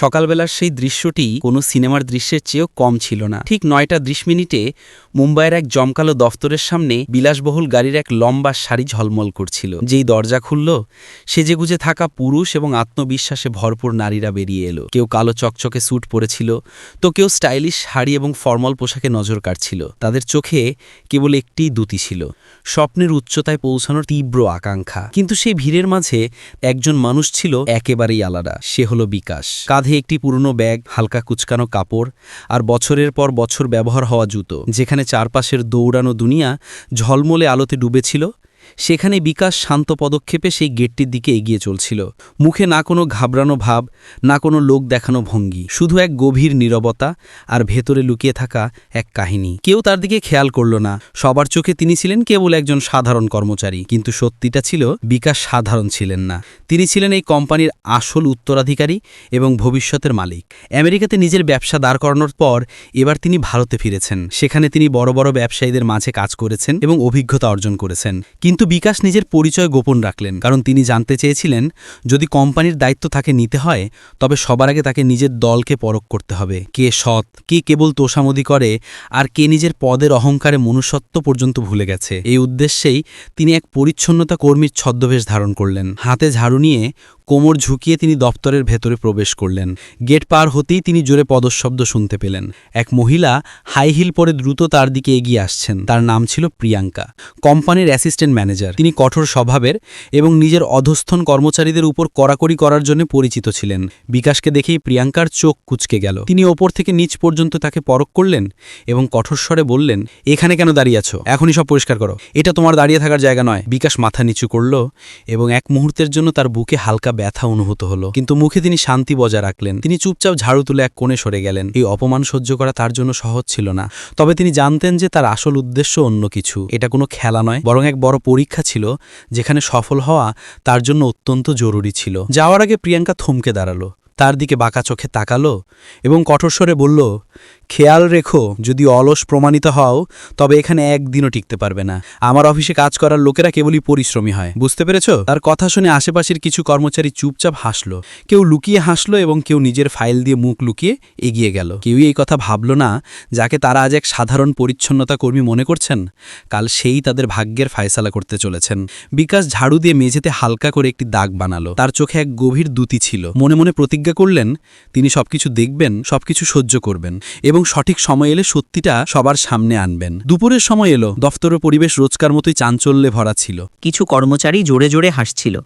সকালবেলার সেই দৃশ্যটি কোনো সিনেমার দৃশ্যের চেয়েও কম ছিল না। ঠিক নয়টা ত্রিশ মিনিটে মুম্বাইয়ের এক জমকালো দফতরের সামনে বিলাসবহুল গাড়ির এক লম্বা শাড়ি ঝলমল করছিল। যেই দরজা খুলল, সেজেগুজে থাকা পুরুষ এবং আত্মবিশ্বাসে ভরপুর নারীরা বেরিয়ে এলো। কেউ কালো চকচকে স্যুট পরেছিল, তো কেউ স্টাইলিশ শাড়ি এবং ফর্মাল পোশাকে নজর কাটছিল তাদের চোখে কেবল একটিই দুতি ছিল, স্বপ্নের উচ্চতায় পৌঁছানোর তীব্র আকাঙ্ক্ষা। কিন্তু সেই ভিড়ের মাঝে একজন মানুষ ছিল একেবারেই আলাদা, সে হলো বিকাশ। কাঁধে একটি পুরনো ব্যাগ, হালকা কুচকানো কাপড় আর বছরের পর বছর ব্যবহার হওয়া জুতো, যেখানে চারপাশের দৌড়ানো দুনিয়া ঝলমলে আলোতে ডুবেছিল সেখানে বিকাশ শান্ত পদক্ষেপে সেই গেটটির দিকে এগিয়ে চলছিল। মুখে না কোনো ঘাবড়ানো ভাব, না কোনো লোক দেখানো ভঙ্গি, শুধু এক গভীর নীরবতা আর ভেতরে লুকিয়ে থাকা এক কাহিনী। কেউ তার দিকে খেয়াল করল না। সবার চোখে তিনি ছিলেন কেবল একজন সাধারণ কর্মচারী, কিন্তু সত্যিটা ছিল বিকাশ সাধারণ ছিলেন না। তিনি ছিলেন এই কোম্পানির আসল উত্তরাধিকারী এবং ভবিষ্যতের মালিক। আমেরিকাতে নিজের ব্যবসা দাঁড় করানোর পর এবার তিনি ভারতে ফিরেছেন। সেখানে তিনি বড় বড় ব্যবসায়ীদের মাঝে কাজ করেছেন এবং অভিজ্ঞতা অর্জন করেছেন। কিন্তু বিকাশ নিজের পরিচয় গোপন রাখলেন, কারণ তিনি জানতে চেয়েছিলেন, যদি কোম্পানির দায়িত্ব তাকে নিতে হয়, তবে সবার আগে তাকে নিজের দলকে পরখ করতে হবে, কে সৎ, কে কেবল তোষামোদি করে, আর কে নিজের পদের অহংকারে মনুষ্যত্ব পর্যন্ত ভুলে গেছে। এই উদ্দেশ্যেই তিনি এক পরিচ্ছন্নতা কর্মীর ছদ্মবেশ ধারণ করলেন। হাতে ঝাড়ু নিয়ে কোমর ঝুঁকিয়ে তিনি দপ্তরের ভেতরে প্রবেশ করলেন। গেট পার হতেই তিনি জোরে পদশব্দ শুনতে পেলেন। এক মহিলা হাই হিল পরে দ্রুত তার দিকে এগিয়ে আসছেন। তার নাম ছিল প্রিয়াঙ্কা, কোম্পানির অ্যাসিস্ট্যান্ট ম্যানেজার। তিনি কঠোর স্বভাবের এবং নিজের অধস্থন কর্মচারীদের উপর কড়াকড়ি করার জন্য পরিচিত ছিলেন। বিকাশকে দেখেই প্রিয়াঙ্কার চোখ কুচকে গেল। তিনি ওপর থেকে নিচ পর্যন্ত তাকে পরখ করলেন এবং কঠোর স্বরে বললেন, এখানে কেন দাঁড়িয়ে আছো? এখনই সব পরিষ্কার করো। এটা তোমার দাঁড়িয়ে থাকার জায়গা নয়। বিকাশ মাথা নিচু করল এবং এক মুহূর্তের জন্য তার বুকে হালকা ব্যথা অনুভূত হলো। কিন্তু মুখে তিনি শান্তি বজায় রাখলেন। তিনি চুপচাপ ঝাড়ু তুলে এক কোণে সরে গেলেন। এই অপমান সহ্য করা তার জন্য সহজ ছিল না। তবে তিনি জানতেন যে তার আসল উদ্দেশ্য অন্য কিছু। এটা কোনো খেলা নয়, বরং এক বড় পরীক্ষা ছিল, যেখানে সফল হওয়া তার জন্য অত্যন্ত জরুরি ছিল। যাওয়ার আগে প্রিয়াঙ্কা থমকে দাঁড়াল। তার দিকে বাঁকা চোখে তাকালো এবং কঠোর স্বরে বলল, খেয়াল রেখো, যদি অলস প্রমাণিত হও, তবে এখানে একদিনও টিকতে পারবে না। আমার অফিসে কাজ করার লোকেরা কেবলই পরিশ্রমী হয়। বুঝতে পেরেছ? তার কথা শুনে আশেপাশের কিছু কর্মচারী চুপচাপ হাসলো। কেউ লুকিয়ে হাসলো এবং কেউ নিজের ফাইল দিয়ে মুখ লুকিয়ে এগিয়ে গেল। কেউই এই কথা ভাবল না, যাকে তারা আজ এক সাধারণ পরিচ্ছন্নতা কর্মী মনে করছেন। কাল সেই তাদের ভাগ্যের ফায়সালা করতে চলেছেন। বিকাশ ঝাড়ু দিয়ে মেঝেতে হালকা করে একটি দাগ বানালো। তার চোখে এক গভীর দুতি ছিল। মনে মনে প্রতিজ্ঞা করলেন, তিনি সবকিছু দেখবেন, সবকিছু সহ্য করবেন এবং সঠিক সময় এলে সত্যিটা সবার সামনে আনবেন। দুপুরের সময় এলো দফতরের পরিবেশ রোজকার মতোই চাঞ্চল্যে ভরা ছিল। কিছু কর্মচারী জোরে জোরে হাসছিল।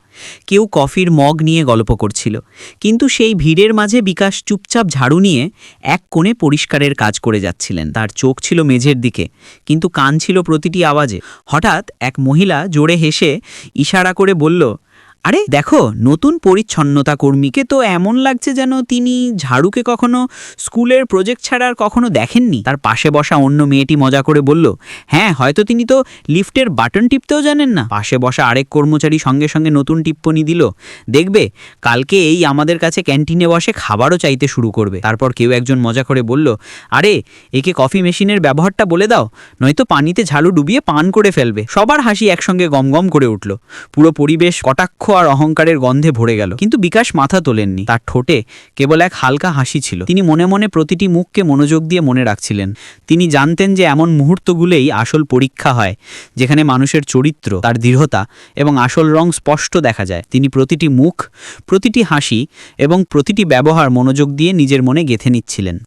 কেউ কফির মগ নিয়ে গল্প করছিল। কিন্তু সেই ভিড়ের মাঝে বিকাশ চুপচাপ ঝাড়ু নিয়ে এক কোণে পরিষ্কারের কাজ করে যাচ্ছিলেন। তার চোখ ছিল মেঝের দিকে, কিন্তু কান ছিল প্রতিটি আওয়াজে। হঠাৎ এক মহিলা জোরে হেসে ইশারা করে বলল আরে দেখো, নতুন পরিচ্ছন্নতা কর্মীকে তো এমন লাগছে যেন তিনি ঝাড়ুকে কখনো স্কুলের প্রজেক্ট ছাড়া আর কখনো দেখেননি। তার পাশে বসা অন্য মেয়েটি মজা করে বলল হ্যাঁ হয়তো তিনি তো লিফটের বাটন টিপতেও জানেন না। পাশে বসা আরেক কর্মচারী সঙ্গে সঙ্গে নতুন টিপ্পনি দিল, দেখবে, কালকে এই আমাদের কাছে ক্যান্টিনে বসে খাবারও চাইতে শুরু করবে। তারপর কেউ একজন মজা করে বলল, আরে, একে কফি মেশিনের ব্যবহারটা বলে দাও, নয়তো পানিতে ঝালু ডুবিয়ে পান করে ফেলবে। সবার হাসি একসঙ্গে গমগম করে উঠল। পুরো পরিবেশ কটাক্ষ আর অহংকারের গন্ধে ভরে গেল। কিন্তু বিকাশ মাথা তোলেননি। তার ঠোঁটে কেবল এক হালকা হাসি ছিল। তিনি মনে মনে প্রতিটি মুখকে মনোযোগ দিয়ে মনে রাখছিলেন। তিনি জানতেন যে এমন মুহূর্তগুলোই আসল পরীক্ষা হয়, যেখানে মানুষের চরিত্র, তার দৃঢ়তা এবং আসল রং স্পষ্ট দেখা যায়। তিনি প্রতিটি মুখ, প্রতিটি হাসি এবং প্রতিটি ব্যবহার মনোযোগ দিয়ে নিজের মনে গেথে নিচ্ছিলেন।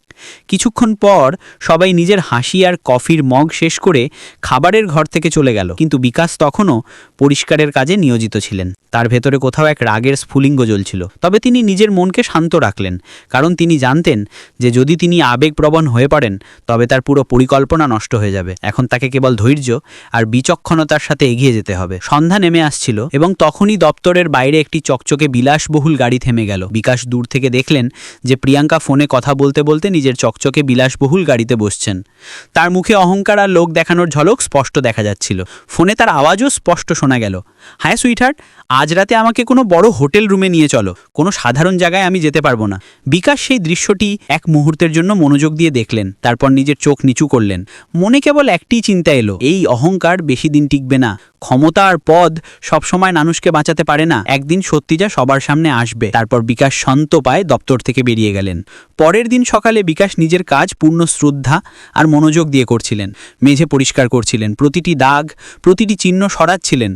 কিছুক্ষণ পর সবাই নিজের হাসি আর কফির মগ শেষ করে খাবারের ঘর থেকে চলে গেল। কিন্তু বিকাশ তখনও পরিষ্কারের কাজে নিয়োজিত ছিলেন। তার ভেতরে কোথাও এক রাগের স্ফুলিঙ্গ জ্বলছিল। তবে তিনি নিজের মনকে শান্ত রাখলেন, কারণ তিনি জানতেন যে যদি তিনি আবেগপ্রবণ হয়ে পড়েন, তবে তার পুরো পরিকল্পনা নষ্ট হয়ে যাবে। এখন তাকে কেবল ধৈর্য আর বিচক্ষণতার সাথে এগিয়ে যেতে হবে। সন্ধ্যা নেমে আসছিল এবং তখনই দপ্তরের বাইরে একটি চকচকে বিলাসবহুল গাড়ি থেমে গেল। বিকাশ দূর থেকে দেখলেন যে প্রিয়াঙ্কা ফোনে কথা বলতে বলতে নিজের নিজের চকচকে বিলাসবহুল গাড়িতে বসছেন। তার মুখে অহংকার আর লোক দেখানোর ঝলক স্পষ্ট দেখা যাচ্ছিল। ফোনে তার আওয়াজও স্পষ্ট শোনা গেল। হ্যাঁ সুইটহার্ট আজ রাতে আমাকে কোনো বড় হোটেল রুমে নিয়ে চলো। কোনো সাধারণ জায়গায় আমি যেতে পারব না। বিকাশ সেই দৃশ্যটি এক মুহূর্তের জন্য মনোযোগ দিয়ে দেখলেন, তারপর নিজের চোখ নিচু করলেন। মনে কেবল একটি চিন্তা এলো, এই অহংকার বেশি দিন টিকবে না। ক্ষমতা আর পদ সবসময় মানুষকে বাঁচাতে পারে না। একদিন সত্যি যা সবার সামনে আসবে। তারপর বিকাশ শান্ত পায় দপ্তর থেকে বেরিয়ে গেলেন। পরের দিন সকালে বিকাশ নিজের কাজ, পূর্ণ শ্রদ্ধা আর মনোযোগ দিয়ে করছিলেন। মেঝে পরিষ্কার করছিলেন, প্রতিটি দাগ, প্রতিটি চিহ্ন সরাচ্ছিলেন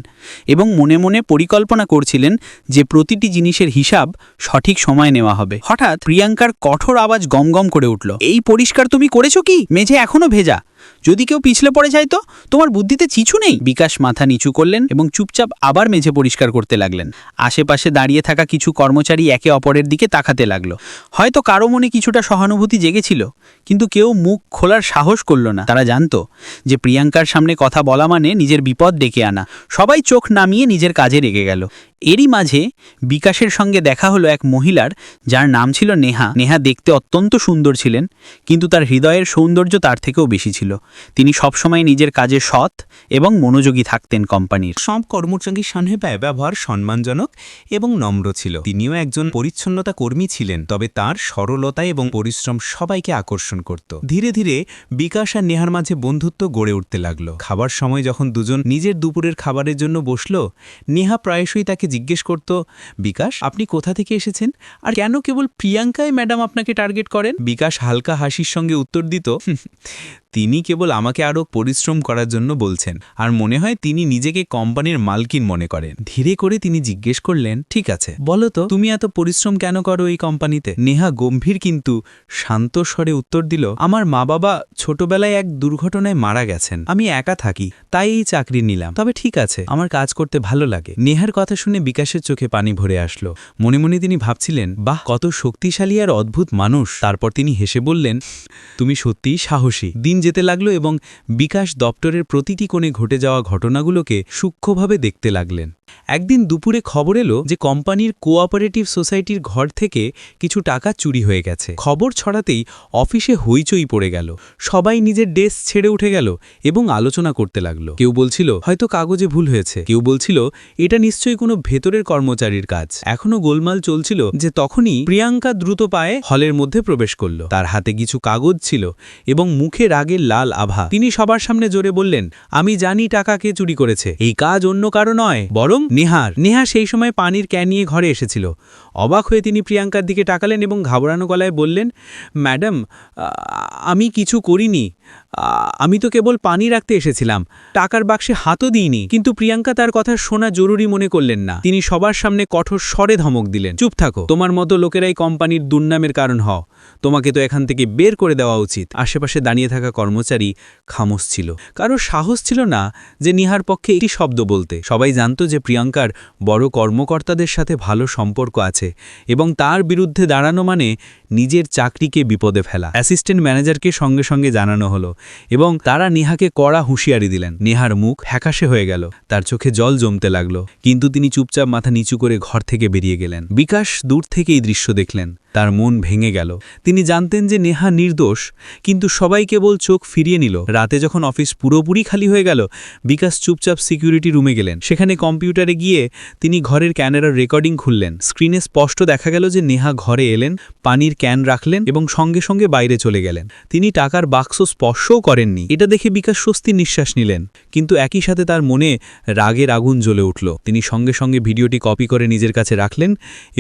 এবং মনে মনে পরিকল্পনা করছিলেন যে প্রতিটি জিনিসের হিসাব সঠিক সময় নেওয়া হবে। হঠাৎ প্রিয়াঙ্কার কঠোর আওয়াজ গমগম করে উঠল, এই পরিষ্কার তুমি করেছ কি? মেঝে এখনও ভেজা। যদি কেউ পিছলে পড়ে যায় তো? তোমার বুদ্ধিতে চিছু নেই? বিকাশ মাথা নিচু করলেন এবং চুপচাপ আবার মেঝে পরিষ্কার করতে লাগলেন। আশেপাশে দাঁড়িয়ে থাকা কিছু কর্মচারী একে অপরের দিকে তাকাতে লাগল। হয়তো কারও মনে কিছুটা সহানুভূতি জেগেছিল, কিন্তু কেউ মুখ খোলার সাহস করল না। তারা জানতো যে প্রিয়াঙ্কার সামনে কথা বলা মানে নিজের বিপদ ডেকে আনা। সবাই চোখ নামিয়ে নিজের কাজে রেগে গেল। এরই মাঝে বিকাশের সঙ্গে দেখা হলো এক মহিলার, যার নাম ছিল নেহা। নেহা দেখতে অত্যন্ত সুন্দর ছিলেন, কিন্তু তার হৃদয়ের সৌন্দর্য তার থেকেও বেশি ছিল। তিনি সবসময় নিজের কাজে সৎ এবং মনোযোগী থাকতেন কোম্পানির। সব কর্মচারীর সামনে ব্যয় ব্যবহার সম্মানজনক এবং নম্র ছিল। তিনিও একজন পরিচ্ছন্নতা কর্মী ছিলেন, তবে তার সরলতা এবং পরিশ্রম সবাইকে আকর্ষণ করত। ধীরে ধীরে বিকাশ আর নেহার মাঝে বন্ধুত্ব গড়ে উঠতে লাগল। খাবার সময় যখন দুজন নিজের দুপুরের খাবারের জন্য বসল, নেহা প্রায়শই তাকে জিজ্ঞেস করত, বিকাশ, আপনি কোথা থেকে এসেছেন? আর কেন কেবল প্রিয়াঙ্কাই ম্যাডাম আপনাকে টার্গেট করেন? বিকাশ হালকা হাসির সঙ্গে উত্তর দিত তিনি কেবল আমাকে আরও পরিশ্রম করার জন্য বলছেন, আর মনে হয় তিনি নিজেকে কোম্পানির মালকিন মনে করেন। ধীরে করে তিনি জিজ্ঞেস করলেন, ঠিক আছে, বলো তো, তুমি এত পরিশ্রম কেন করো এই কোম্পানিতে? নেহা গম্ভীর কিন্তু শান্ত স্বরে উত্তর দিল, আমার মা বাবা ছোটবেলায় এক দুর্ঘটনায় মারা গেছেন, আমি একা থাকি, তাই এই চাকরি নিলাম। তবে ঠিক আছে, আমার কাজ করতে ভালো লাগে। নেহার কথা শুনে বিকাশের চোখে পানি ভরে আসলো। মনে মনে তিনি ভাবছিলেন, বাহ, কত শক্তিশালী আর অদ্ভুত মানুষ। তারপর তিনি হেসে বললেন, তুমি সত্যিই সাহসী। দিন যেতে লাগল এবং বিকাশ দপ্তরের প্রতিটি কোণে ঘটে যাওয়া ঘটনাগুলোকে সূক্ষ্মভাবে দেখতে লাগলেন। একদিন দুপুরে খবর এলো যে কোম্পানির কোঅপারেটিভ সোসাইটির ঘর থেকে কিছু টাকা চুরি হয়ে গেছে। খবর ছড়াতেই অফিসে হইচই পড়ে গেল। সবাই নিজের ডেস্ক ছেড়ে উঠে গেল এবং আলোচনা করতে লাগল। কেউ বলছিল, হয়তো কাগজে ভুল হয়েছে। কেউ বলছিল, এটা নিশ্চয়ই কোনো ভেতরের কর্মচারীর কাজ। এখনও গোলমাল চলছিল যে তখনই প্রিয়াঙ্কা দ্রুত পায়ে হলের মধ্যে প্রবেশ করল। তার হাতে কিছু কাগজ ছিল এবং মুখে রাগের লাল আভা। তিনি সবার সামনে জোরে বললেন, আমি জানি টাকা কে চুরি করেছে। এই কাজ অন্য কারও নয়, বরং নেহার নেহা সেই সময় পানির ক্যান নিয়ে ঘরে এসেছিল। অবাক হয়ে তিনি প্রিয়াঙ্কার দিকে টাকালেন এবং ঘাবড়ানো গলায় বললেন, ম্যাডাম আমি কিছু করিনি। আমি তো কেবল পানি রাখতে এসেছিলাম। টাকার বাক্সে হাতও দিইনি। কিন্তু প্রিয়াঙ্কা তার কথা শোনা জরুরি মনে করলেন না। তিনি সবার সামনে কঠোর স্বরে ধমক দিলেন, চুপ থাকো। তোমার মতো লোকেরাই কোম্পানির দুর্নামের কারণ হও। তোমাকে তো এখান থেকে বের করে দেওয়া উচিত। আশেপাশে দাঁড়িয়ে থাকা কর্মচারী খামোশ ছিল। কারও সাহস ছিল না যে নিহার পক্ষে একটি শব্দ বলতে। সবাই জানত যে প্রিয়াঙ্কার বড় কর্মকর্তাদের সাথে ভালো সম্পর্ক আছে এবং তার বিরুদ্ধে দাঁড়ানো মানে নিজের চাকরিকে বিপদে ফেলা। অ্যাসিস্ট্যান্ট ম্যানেজারকে সঙ্গে সঙ্গে জানানো হলো। এবং তারা নেহাকে কড়া হুঁশিয়ারি দিলেন। নেহার মুখ হ্যাকাশে হয়ে গেল, তার চোখে জল জমতে লাগল। কিন্তু তিনি চুপচাপ মাথা নিচু করে ঘর থেকে বেরিয়ে গেলেন। বিকাশ দূর থেকেই দৃশ্য দেখলেন। তার মন ভেঙে গেল। তিনি জানতেন যে নেহা নির্দোষ, কিন্তু সবাই কেবল চোখ ফিরিয়ে নিল। রাতে যখন অফিস পুরোপুরি খালি হয়ে গেল, বিকাশ চুপচাপ সিকিউরিটি রুমে গেলেন। সেখানে কম্পিউটারে গিয়ে তিনি ঘরের ক্যামেরার রেকর্ডিং খুললেন। স্ক্রিনে স্পষ্ট দেখা গেল যে নেহা ঘরে এলেন, পানির ক্যান রাখলেন এবং সঙ্গে সঙ্গে বাইরে চলে গেলেন। তিনি টাকার বাক্স স্পর্শও করেননি। এটা দেখে বিকাশ স্বস্তির নিঃশ্বাস নিলেন, কিন্তু একই সাথে তার মনে রাগের আগুন জ্বলে উঠল। তিনি সঙ্গে সঙ্গে ভিডিওটি কপি করে নিজের কাছে রাখলেন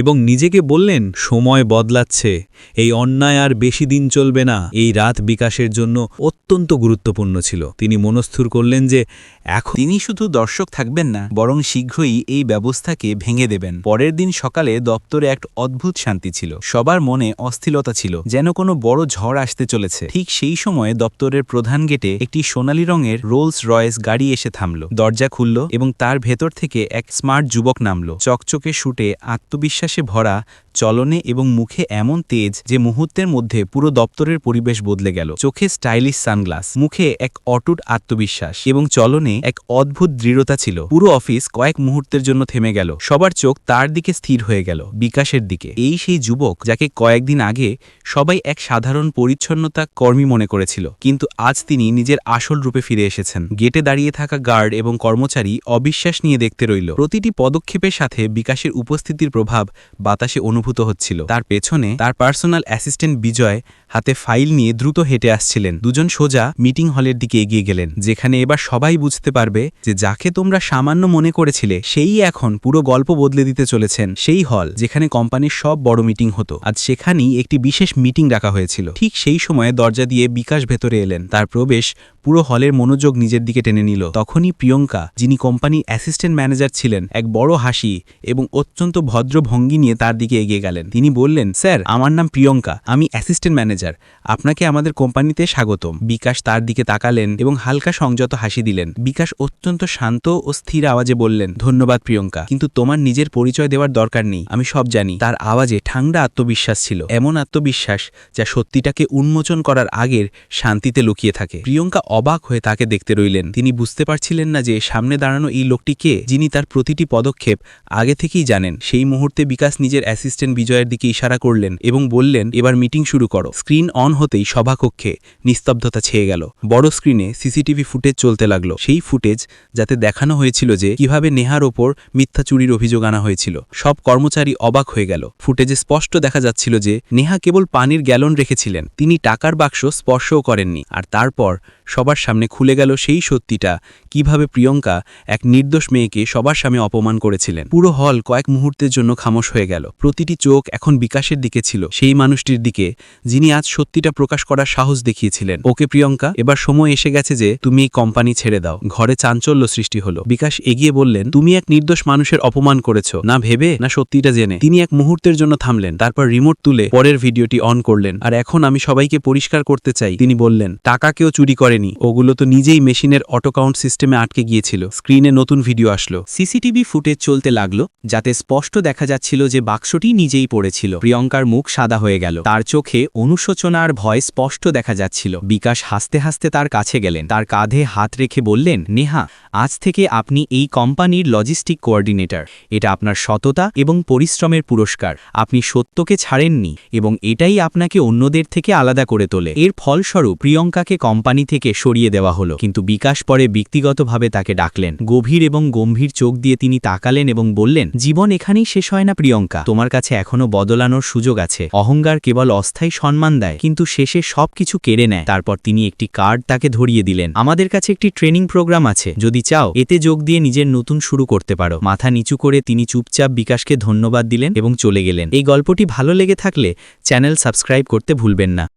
এবং নিজেকে বললেন, সময় বদলাচ্ছে। এই অন্যায় আর বেশি দিন চলবে না। এই রাত বিকাশের জন্য অত্যন্ত গুরুত্বপূর্ণ ছিল। তিনি মনস্থির করলেন যে, এখন তিনি শুধু দর্শক থাকবেন না, বরং শীঘ্রই এই ব্যবস্থাকে ভেঙে দেবেন। পরের দিন সকালে দপ্তরে এক অদ্ভুত শান্তি ছিল। সবার মনে অস্থিরতা ছিল, যেন কোনো বড় ঝড় আসতে চলেছে। ঠিক সেই সময় দপ্তরের প্রধান গেটে একটি সোনালী রঙের রোলস রয়েস গাড়ি এসে থামল। দরজা খুলল এবং তার ভেতর থেকে এক স্মার্ট যুবক নামল। চকচকে শুটে আত্মবিশ্বাসে ভরা চলনে এবং মুখে এমন তেজ যে মুহূর্তের মধ্যে পুরো দপ্তরের পরিবেশ বদলে গেল। চোখে স্টাইলিশ সানগ্লাস, মুখে এক অটুট আত্মবিশ্বাস এবং চলনে এক অদ্ভুত দৃঢ়তা ছিল। পুরো অফিস কয়েক মুহূর্তের জন্য থেমে গেল। সবার চোখ তার দিকে স্থির হয়ে গেল, বিকাশের দিকে। এই সেই যুবক যাকে কয়েকদিন আগে সবাই এক সাধারণ পরিচ্ছন্নতা কর্মী মনে করেছিল, কিন্তু আজ তিনি নিজের আসল রূপে ফিরে এসেছেন। গেটে দাঁড়িয়ে থাকা গার্ড এবং কর্মচারী অবিশ্বাস নিয়ে দেখতে রইল। প্রতিটি পদক্ষেপের সাথে বিকাশের উপস্থিতির প্রভাব বাতাসে অনুভূত হচ্ছিল। তার পেছনে তার পার্সোনাল অ্যাসিস্ট্যান্ট বিজয় হাতে ফাইল নিয়ে দ্রুত হেঁটে আসছিলেন। দুজন সোজা মিটিং হলের দিকে এগিয়ে গেলেন, যেখানে এবার সবাই বুঝতে পারবে যে যাকে তোমরা সামান্য মনে করেছিলে, সেই এখন পুরো গল্প বদলে দিতে চলেছেন সেই হল, যেখানে কোম্পানির সব বড় মিটিং হতো। আজ সেখানেই একটি বিশেষ মিটিং রাখা হয়েছিল। ঠিক সেই সময়ে দরজা দিয়ে বিকাশ ভেতরে এলেন। তার প্রবেশ পুরো হলের মনোযোগ নিজের দিকে টেনে নিল। তখনই প্রিয়ঙ্কা, যিনি কোম্পানির অ্যাসিস্ট্যান্ট ম্যানেজার ছিলেন, এক বড় হাসি এবং অত্যন্ত ভদ্র ভঙ্গি নিয়ে তার দিকে এগিয়ে গেলেন। তিনি বললেন, স্যার, আমার নাম প্রিয়ঙ্কা, আমি অ্যাসিস্ট্যান্ট ম্যানেজার। আপনাকে আমাদের কোম্পানিতে স্বাগতম। বিকাশ তার দিকে তাকালেন এবং হালকা সংযত হাসি দিলেন। বিকাশ অত্যন্ত শান্ত ও স্থির আওয়াজে বললেন, ধন্যবাদ প্রিয়ঙ্কা, কিন্তু তোমার নিজের পরিচয় দেওয়ার দরকার নেই। আমি সব জানি। তার আওয়াজে ঠান্ডা আত্মবিশ্বাস ছিল, এমন আত্মবিশ্বাস যা সত্যিটাকে উন্মোচন করার আগের শান্তিতে লুকিয়ে থাকে। প্রিয়ঙ্কা অবাক হয়ে তাকে দেখতে রইলেন। তিনি বুঝতে পারছিলেন না যে সামনে দাঁড়ানো এই লোকটি কে, যিনি তার প্রতিটি পদক্ষেপ আগে থেকেই জানেন। সেই মুহূর্তে বিকাশ নিজের অ্যাসিস্ট্যান্ট বিজয়ের দিকে ইশারা করলেন এবং বললেন, এবার মিটিং শুরু করো। স্ক্রিন অন হতেই সভাকক্ষে নিস্তব্ধতা ছেয়ে গেল। বড় স্ক্রিনে সিসিটিভি ফুটেজ চলতে লাগল। সেই ফুটেজ যাতে দেখানো হয়েছিল যে কীভাবে নেহার ওপর মিথ্যা চুরির অভিযোগ আনা হয়েছিল। সব কর্মচারী অবাক হয়ে গেল। ফুটেজে স্পষ্ট দেখা যাচ্ছিল যে নেহা কেবল পানির গ্যালন রেখেছিলেন। তিনি টাকার বাক্স স্পর্শও করেননি। আর তারপর সবার সামনে খুলে গেল সেই সত্যিটা, কীভাবে প্রিয়ঙ্কা এক নির্দোষ মেয়েকে সবার সামনে অপমান করেছিলেন। পুরো হল কয়েক মুহূর্তের জন্য খামোশ হয়ে গেল। প্রতিটি চোখ এখন বিকাশের দিকে ছিল, সেই মানুষটির দিকে, যিনি আজ সত্যিটা প্রকাশ করার সাহস দেখিয়েছিলেন। ওকে প্রিয়ঙ্কা, এবার সময় এসে গেছে যে তুমি এই কোম্পানি ছেড়ে দাও। ঘরে চাঞ্চল্য সৃষ্টি হলো। বিকাশ এগিয়ে বললেন, তুমি এক নির্দোষ মানুষের অপমান করেছ। না ভেবে, না সত্যিটা জেনে। তিনি এক মুহূর্তের জন্য থামলেন, তারপর রিমোট তুলে পরের ভিডিওটি অন করলেন। আর এখন আমি সবাইকে পরিষ্কার করতে চাই। তিনি বললেন, টাকা কেউ চুরি করেনি। ওগুলো তো নিজেই মেশিনের অটো কাউন্ট সিস্টেমে আটকে গিয়েছিল। স্ক্রিনে নতুন ভিডিও আসলো। সিসিটিভি ফুটেজ চলতে লাগল, যাতে স্পষ্ট দেখা যাচ্ছিল যে বাক্সটি নিজেই পড়েছিল। প্রিয়ঙ্কার মুখ সাদা হয়ে গেল। তার চোখে অনুশোচনা আর ভয় স্পষ্ট দেখা যাচ্ছিল। বিকাশ হাসতে হাসতে তার কাছে গেলেন। তার কাঁধে হাত রেখে বললেন, নেহা, আজ থেকে আপনি এই কোম্পানির লজিস্টিক কোঅর্ডিনেটর। এটা আপনার সততা এবং পরিশ্রমের পুরস্কার। আপনি সত্যকে ছাড়েননি এবং এটাই আপনাকে অন্যদের থেকে আলাদা করে তোলে। এর ফলস্বরূপ, প্রিয়ঙ্কাকে কোম্পানি থেকে সরিয়ে দেওয়া হলো। কিন্তু বিকাশ পরে ব্যক্তিগতভাবে তাকে ডাকলেন। গভীর এবং গম্ভীর চোখ দিয়ে তিনি তাকালেন এবং বললেন, জীবন এখানেই শেষ হয় না, প্রিয়ঙ্কা। তোমার কাছে এখনও বদলানোর সুযোগ আছে। অহংকার কেবল অস্থায়ী সম্মান দেয়, কিন্তু শেষে সবকিছু কেড়ে নেয়। তারপর তিনি একটি কার্ড তাকে ধরিয়ে দিলেন। আমাদের কাছে একটি ট্রেনিং প্রোগ্রাম আছে। যদি চাও, এতে যোগ দিয়ে নিজের নতুন শুরু করতে পারো। মাথা নিচু করে তিনি চুপচাপ বিকাশকে ধন্যবাদ দিলেন এবং চলে গেলেন। এই গল্পটি ভালো লেগে থাকলে চ্যানেল সাবস্ক্রাইব করতে ভুলবেন না।